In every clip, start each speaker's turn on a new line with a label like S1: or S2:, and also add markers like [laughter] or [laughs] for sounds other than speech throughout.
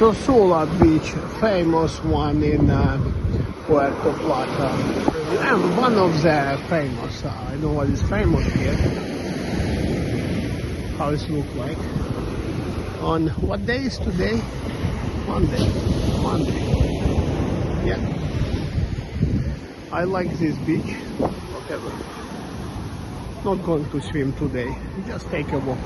S1: Tosula Beach, famous one in uh, Puerto Plata. And one of the famous, uh, I know what is famous here. How it look like. On what day is today? Monday. Monday. Yeah. I like this beach. Whatever. Not going to swim today. Just take a walk.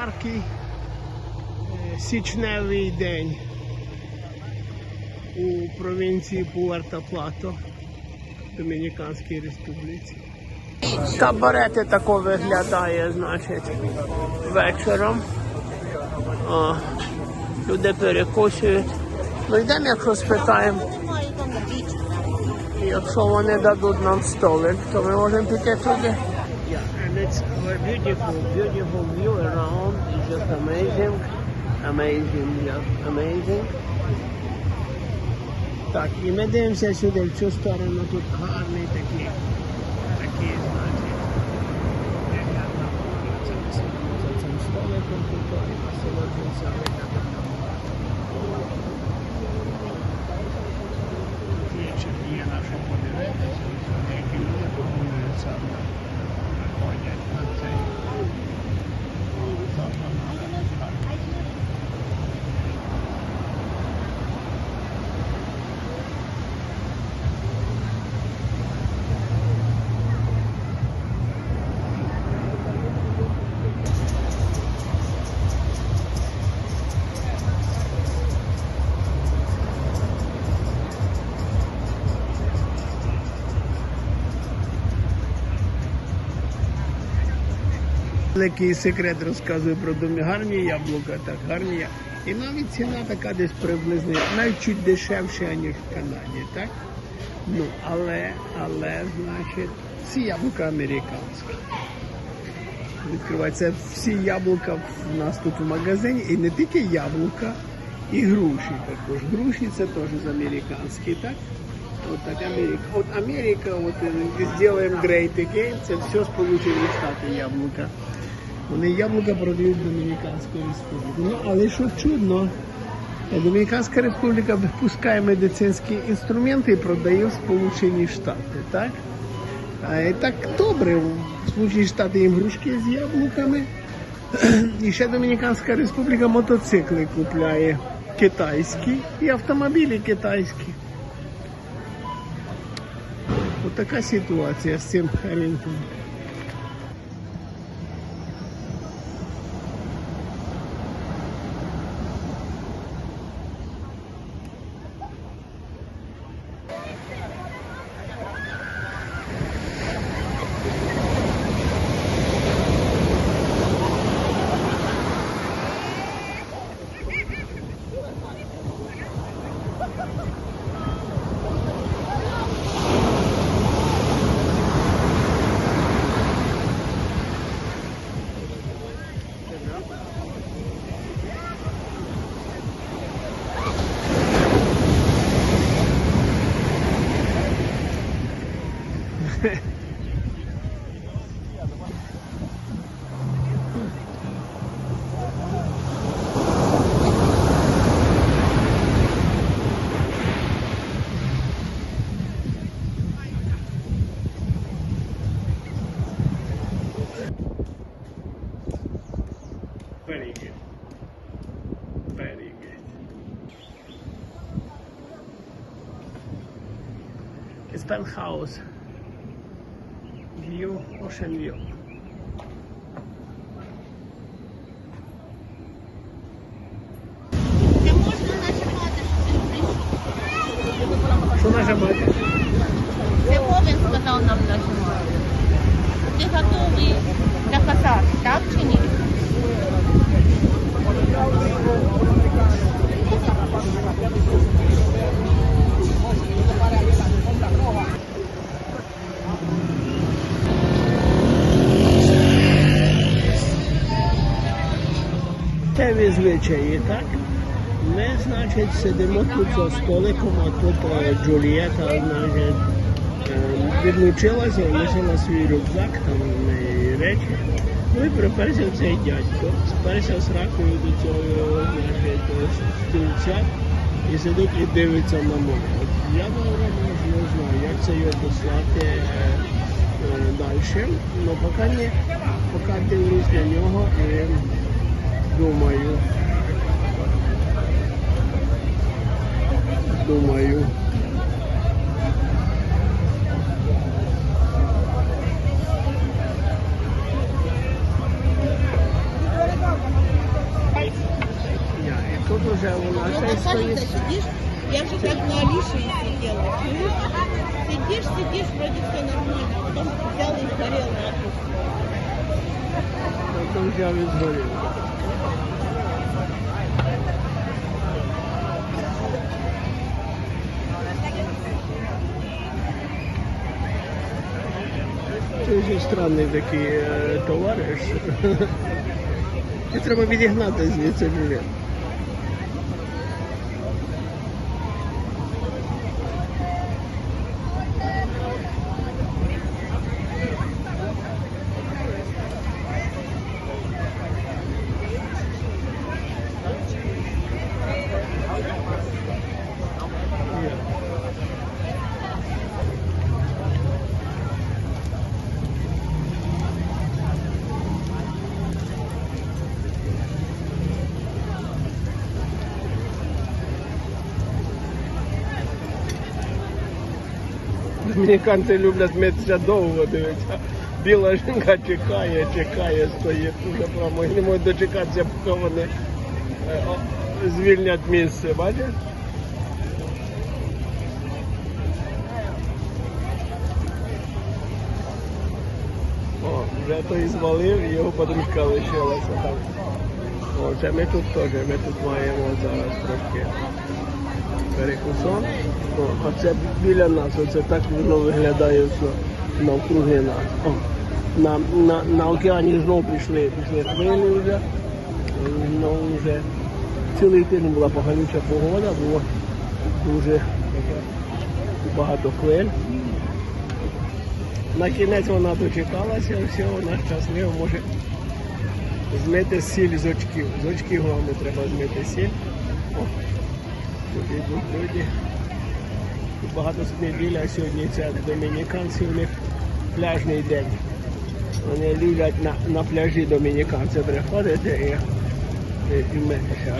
S1: Жаркий е, січневий день у провінції Пуерто-Плато, Домініканській Республіці. Кабарети тако виглядає, значить, вечором. О, люди перекусують. Ну йдемо, якщо спитаємо. Якщо вони дадуть нам столик, то ми можемо піти туди. Yeah, and it's a beautiful, beautiful view around. It's just amazing. Amazing, yeah, amazing. Так, і ми дивимося сюди, в цю сторону, тут гарний такий, такий, значить, яка там за цим за цим столиком тут і насолоджуємося видами. Великий секрет розказує про домі. Гарні яблука, так, гарні. І навіть ціна така десь приблизно, навіть чуть дешевше, ніж в Канаді, так? Ну, але, але, значить, всі яблука американські. Відкриваються всі яблука в нас тут в магазині, і не тільки яблука, і груші також. Груші це теж з американські, так? От так Америка. От Америка, от зробимо Great Again, це все Сполучені Штати яблука. Вони яблука продають в Домініканську республіку. Ну, але що чудно, Домініканська республіка випускає медицинські інструменти і продає в Сполучені Штати, так? А, і так добре, в Сполучені Штати їм грушки з яблуками. І ще Домініканська республіка мотоцикли купляє китайські і автомобілі китайські. От така ситуація з цим ринком. Penthouse. View, ocean view.
S2: Це можна нажимати, що ти прийшов. Це
S1: звичаї, так? Ми, значить, сидимо тут за столиком, а тут е, Джулієта, е, відлучилася, лишила свій рюкзак, там в речі. Ну і приперся цей дядько, сперся з ракою до цього значить, е, стільця і сидить і дивиться на мене. Я говорю, не знаю, як це його послати е, е, далі. Ну, поки не, поки дивлюсь на нього і думаю. Думаю. Я, і тут уже вона ще й стоїть.
S2: сидишь, я же как на Алише сидела. чуешь? Сидишь, сидишь, вроде все нормально, а потом взял и сгорел нахуй.
S1: Потім взяв і згорів. Вже странний такий е, товариш. [laughs] І треба відігнати звідси жилет. Домініканці люблять митися довго, дивиться. Біла жінка чекає, чекає, стоїть уже прямо не можуть дочекатися, поки вони е, звільнять місце, бачиш? О, вже той звалив його подружка лишилася там. О, це ми тут теж, ми тут маємо зараз трошки перекусон. О, а це біля нас, оце так воно виглядає все навкруги нас. О, на, на, на океані знову пішли, пішли хвилі вже. Ну, вже цілий тиждень була поганюча погода, було дуже багато хвиль. На кінець вона дочекалася, все, вона щаслива може змити сіль з очків. З очків головне треба змити сіль. Тут йдуть люди. Багато неділя сьогодні це домініканці, у них пляжний день. Вони люблять на, на пляжі домініканці приходити і, і, і митися.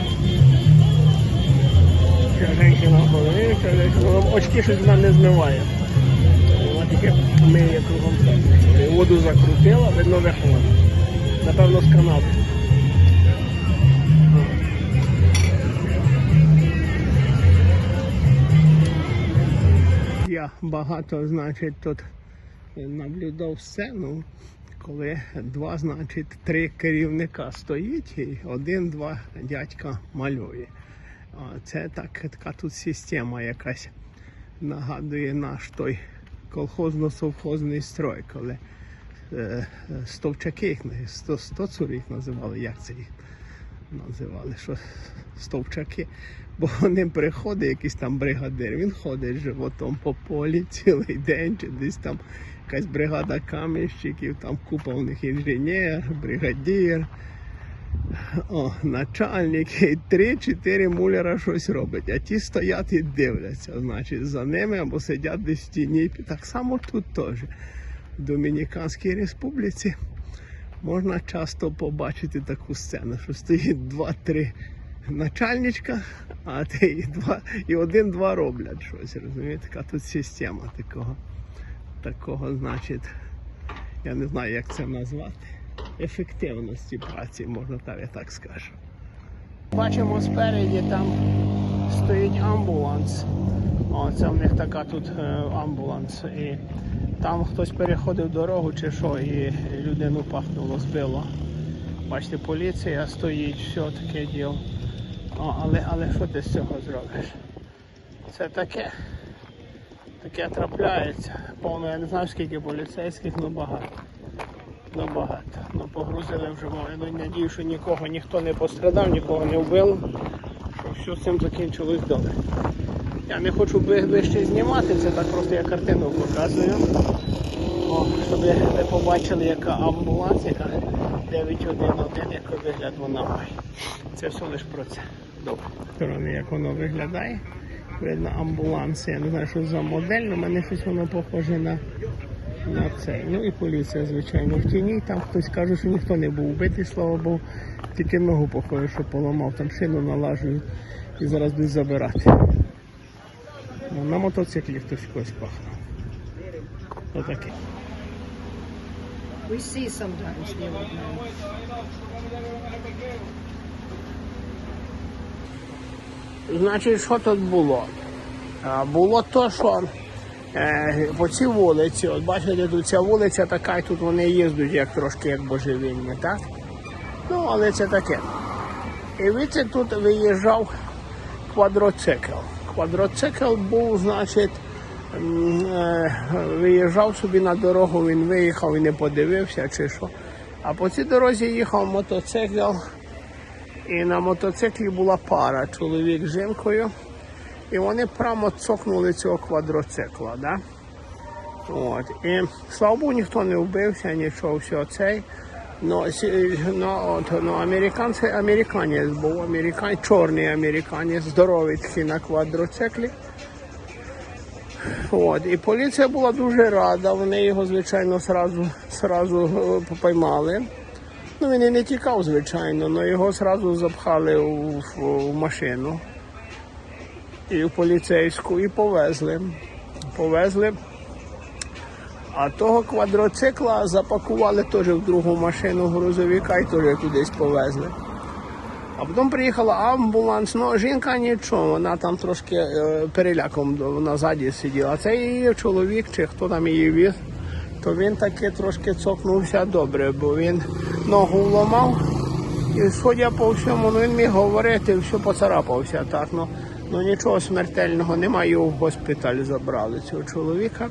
S1: Ця жінка голові, ця жінка, очки щось вона не змиває. Вона тільки миє кругом. Воду закрутила, видно виходить. Напевно, з канави. Я багато, значить, тут наблюдав сцену, коли два, значить, три керівника стоїть і один-два дядька малює. Це так, така тут система якась нагадує наш той колхозно-совхозний строй, коли е, стовчаки їх сто, стоцури їх називали, як це їх називали, що стовчаки. Бо ним приходить якийсь там бригадир, він ходить животом по полі цілий день, чи десь там якась бригада каменщиків, там купа у них інженер, бригадір, о, начальник, і три-чотири муляра щось роблять, а ті стоять і дивляться, значить, за ними або сидять десь в тіні. Так само тут теж. В Домініканській республіці можна часто побачити таку сцену, що стоїть два-три начальничка, а ти і, два, і один-два роблять щось. Розумієте, така тут система такого, такого, значить, я не знаю, як це назвати. Ефективності праці, можна так, я так скажу. Бачимо спереді, там стоїть амбуланс. О, це в них така тут е, амбуланс. І там хтось переходив дорогу чи що, і людину пахнуло, збило. Бачите, поліція стоїть, все таке діло. О, але, але що ти з цього зробиш? Це таке. Таке трапляється. Повно, я не знаю скільки поліцейських, ну багато. Ну багато. Ну погрузили вже. Ну надію, що нікого ніхто не пострадав, нікого не вбило. Що Все з цим закінчилось добре. Я не хочу вище знімати, це так просто я картину показую. О, щоб ви побачили, яка амбуланс, яка 911, який вигляд вона має. Це все лише про це. Добре. Сторони, як воно виглядає. Видно амбуланс. Я не знаю, що за модель, але мене щось воно похоже на, на цей. Ну і поліція, звичайно, в тіні. Там хтось каже, що ніхто не був вбитий, слава Богу. Тільки ногу похоже, що поламав, там шину налажують і зараз будуть забирати. Ну, на мотоциклі хтось когось пахнув. Отаке.
S3: We see sometimes the old man.
S1: Значить, що тут було? Було то, що е, по цій вулиці, от бачите, тут ця вулиця така, і тут вони їздять як трошки як божевільні, так? Ну, але це таке. І віце тут виїжджав квадроцикл. Квадроцикл був, значить, виїжджав собі на дорогу, він виїхав і не подивився чи що. А по цій дорозі їхав мотоцикл. І на мотоциклі була пара, чоловік з жінкою. І вони прямо цокнули цього квадроцикла. Да? От. І слава Богу, ніхто не вбився, нічого, все цей. Но, но, от, но американці, американець був, американ, чорний американець, здоровий такий на квадроциклі. От, і поліція була дуже рада, вони його, звичайно, сразу, сразу е, поймали. Ну, він і не тікав, звичайно, але його одразу запхали в, у машину і в поліцейську і повезли. Повезли. А того квадроцикла запакували теж в другу машину грузовика і теж кудись повезли. А потім приїхала амбуланс, ну жінка нічого, вона там трошки е, переляком вона сиділа. А це її чоловік чи хто там її віз, то він таки трошки цокнувся добре, бо він ногу вламав і судя по всьому, ну він міг говорити, все поцарапався так. Ну, ну нічого смертельного немає, його в госпіталь забрали цього чоловіка.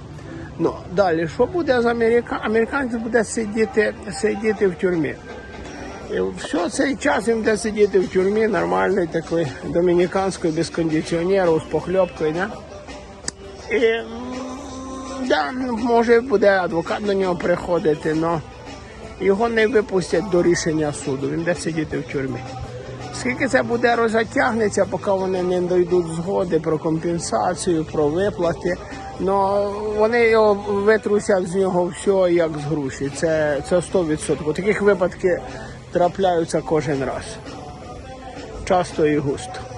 S1: Ну, далі, що буде з Америка? Американець буде сидіти, сидіти в тюрмі. Все цей час він буде сидіти в тюрмі, нормальний такий, домініканський, без кондиціонеру, з похльопкою, да? І да, може буде адвокат до нього приходити, але його не випустять до рішення суду, він буде сидіти в тюрмі. Скільки це буде розтягнеться, поки вони не дійдуть згоди про компенсацію, про виплати. Ну вони його витрусять з нього все як з груші. Це, це 100%. Таких випадків трапляються кожен раз. Часто і густо.